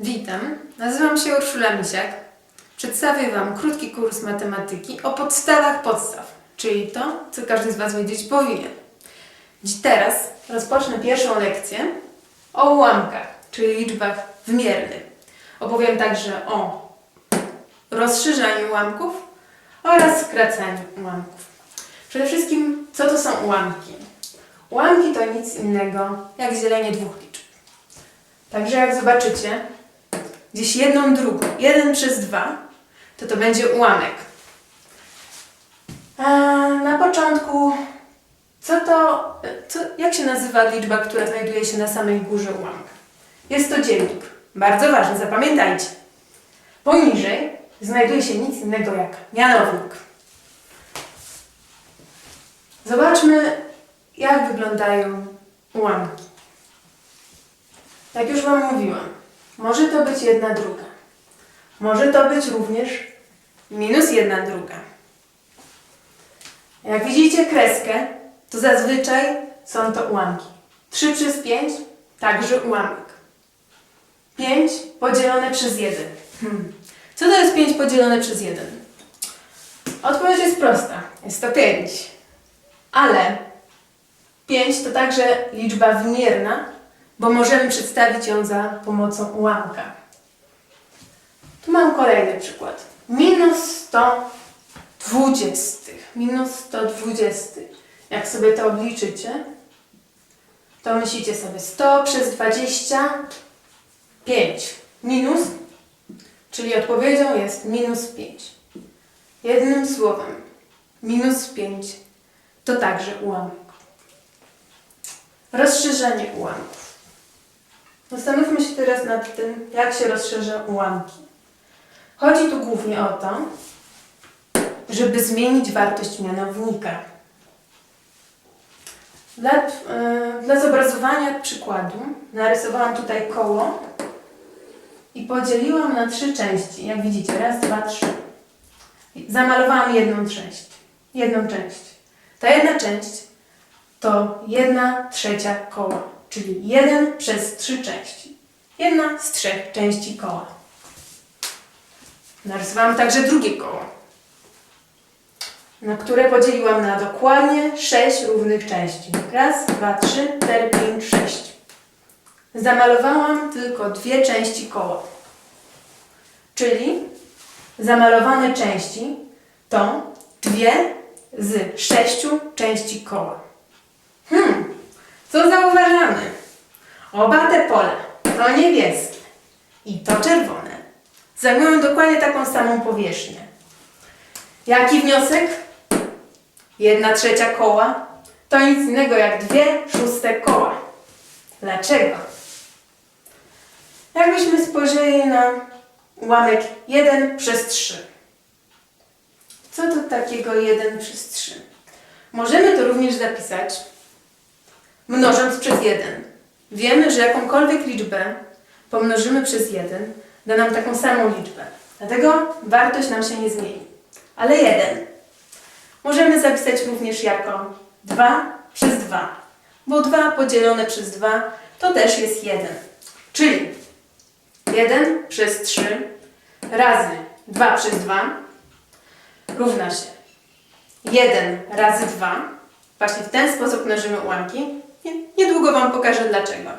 Witam, nazywam się Urszula Misiak. Przedstawię Wam krótki kurs matematyki o podstawach podstaw, czyli to, co każdy z Was wiedzieć powinien. Teraz rozpocznę pierwszą lekcję o ułamkach, czyli liczbach wymiernych. Opowiem także o rozszerzaniu ułamków oraz skracaniu ułamków. Przede wszystkim, co to są ułamki? Ułamki to nic innego jak dzielenie dwóch liczb. Także jak zobaczycie, gdzieś jedną drugą, 1 przez 2, to to będzie ułamek. A na początku, co to, co, jak się nazywa liczba, która znajduje się na samej górze ułamka? Jest to dziennik. Bardzo ważne, zapamiętajcie. Poniżej znajduje się nic innego jak mianownik. Zobaczmy, jak wyglądają ułamki. Jak już Wam mówiłam, może to być jedna druga. Może to być również minus jedna druga. Jak widzicie kreskę, to zazwyczaj są to ułamki. 3 przez 5 także ułamek. 5 podzielone przez 1. Hmm. Co to jest 5 podzielone przez 1? Odpowiedź jest prosta. Jest to 5. Ale 5 to także liczba wymierna, bo możemy przedstawić ją za pomocą ułamka. Tu mam kolejny przykład. Minus 100 dwudziestych. Minus 100 dwudziestych. Jak sobie to obliczycie, to myślicie sobie 100 przez 25 minus, czyli odpowiedzią jest minus 5. Jednym słowem, minus 5 to także ułamek. Rozszerzenie ułamków. Zastanówmy się teraz nad tym, jak się rozszerza ułamki. Chodzi tu głównie o to, żeby zmienić wartość mianownika. Dla, yy, dla zobrazowania przykładu narysowałam tutaj koło i podzieliłam na trzy części. Jak widzicie, raz, dwa, trzy. Zamalowałam jedną część. Jedną część. Ta jedna część to jedna trzecia koła, czyli 1 przez trzy części. Jedna z trzech części koła. Narysowałam także drugie koło, na które podzieliłam na dokładnie sześć równych części. Raz, dwa, trzy, cztery, pięć, sześć. Zamalowałam tylko dwie części koła, czyli zamalowane części to dwie z sześciu części koła. Hmm, co zauważamy? Oba te pola, to niebieskie i to czerwone, zajmują dokładnie taką samą powierzchnię. Jaki wniosek? Jedna trzecia koła to nic innego jak dwie szóste koła. Dlaczego? Jakbyśmy spojrzeli na ułamek 1 przez 3. Co to takiego 1 przez 3? Możemy to również zapisać mnożąc przez 1. Wiemy, że jakąkolwiek liczbę pomnożymy przez 1, da nam taką samą liczbę. Dlatego wartość nam się nie zmieni. Ale 1 możemy zapisać również jako 2 przez 2, bo 2 podzielone przez 2 to też jest 1. Czyli 1 przez 3 razy 2 przez 2 równa się 1 razy 2. Właśnie w ten sposób mnożymy ułamki. Nie- Niedługo Wam pokażę dlaczego.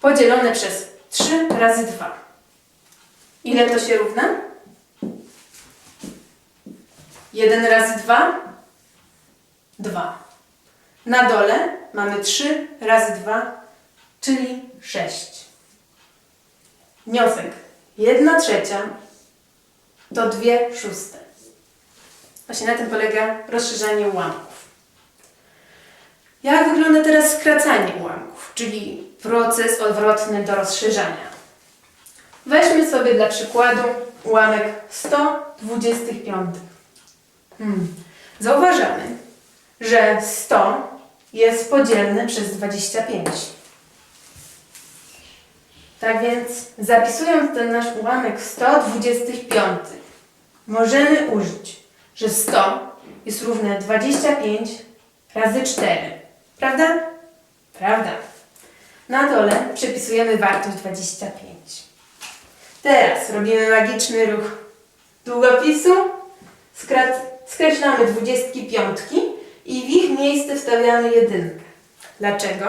Podzielone przez 3 razy 2. Ile to się równa? 1 razy 2? 2. Na dole mamy 3 razy 2, czyli 6. Wniosek. 1 trzecia to 2 szóste. Właśnie na tym polega rozszerzanie ułamków. Jak wygląda teraz skracanie ułamków, czyli proces odwrotny do rozszerzania? Weźmy sobie dla przykładu ułamek 125. Hmm. Zauważamy, że 100 jest podzielne przez 25. Tak więc zapisując ten nasz ułamek 125, możemy użyć, że 100 jest równe 25 razy 4. Prawda? Prawda. Na dole przepisujemy wartość 25. Teraz robimy magiczny ruch długopisu. Skreślamy dwudziestki piątki i w ich miejsce wstawiamy jedynkę. Dlaczego?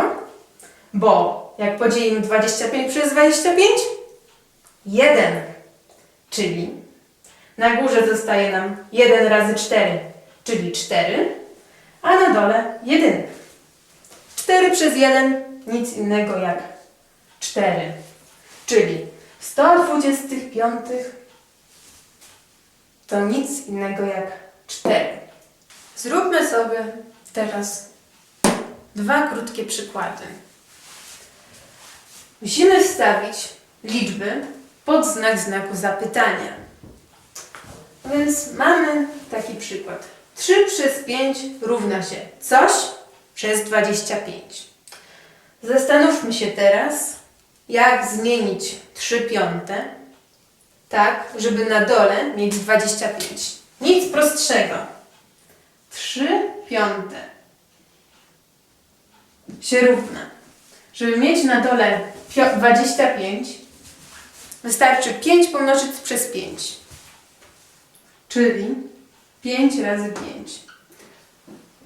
Bo jak podzielimy 25 przez 25? 1. Czyli na górze zostaje nam 1 razy 4, czyli 4, a na dole 1. 4 przez 1 nic innego jak 4. Czyli 125 to nic innego jak 4. Zróbmy sobie teraz dwa krótkie przykłady. Musimy wstawić liczby pod znak znaku zapytania. Więc mamy taki przykład. 3 przez 5 równa się coś przez 25. Zastanówmy się teraz, jak zmienić 3 piąte, tak, żeby na dole mieć 25. Nic prostszego. 3 piąte się równa. Żeby mieć na dole pio- 25, wystarczy 5 pomnożyć przez 5. Czyli 5 razy 5.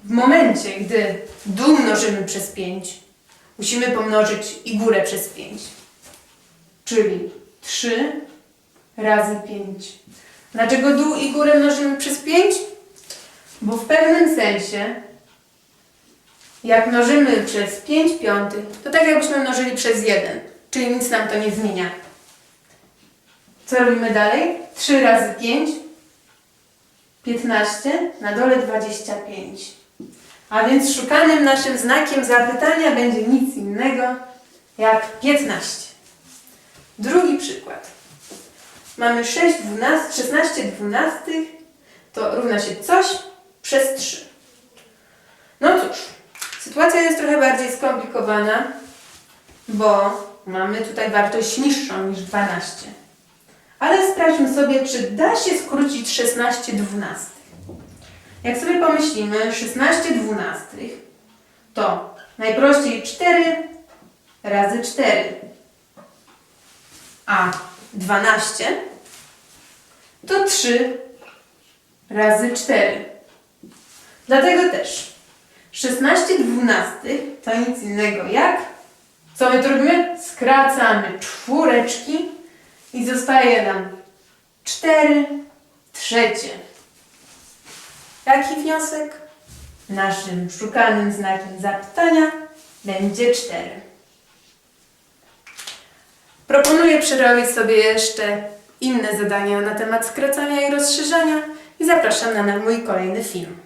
W momencie, gdy dół mnożymy przez 5, musimy pomnożyć i górę przez 5. Czyli 3 razy 5. Dlaczego dół i górę mnożymy przez 5? Bo w pewnym sensie, jak mnożymy przez 5 piątych, to tak jakbyśmy mnożyli przez 1, czyli nic nam to nie zmienia. Co robimy dalej? 3 razy 5, 15, na dole 25. A więc szukanym naszym znakiem zapytania będzie nic innego jak 15. Drugi przykład. Mamy 6 12, 16 dwunastych, to równa się coś przez 3. No cóż, sytuacja jest trochę bardziej skomplikowana, bo mamy tutaj wartość niższą niż 12. Ale sprawdźmy sobie, czy da się skrócić 16 dwunastych. Jak sobie pomyślimy, 16 dwunastych to najprościej 4 razy 4, a 12 to 3 razy 4. Dlatego też 16 dwunastych to nic innego jak co my tu robimy? Skracamy czwóreczki i zostaje nam 4 trzecie. Jaki wniosek? Naszym szukanym znakiem zapytania będzie 4. Proponuję przerobić sobie jeszcze inne zadania na temat skracania i rozszerzania i zapraszam na mój kolejny film.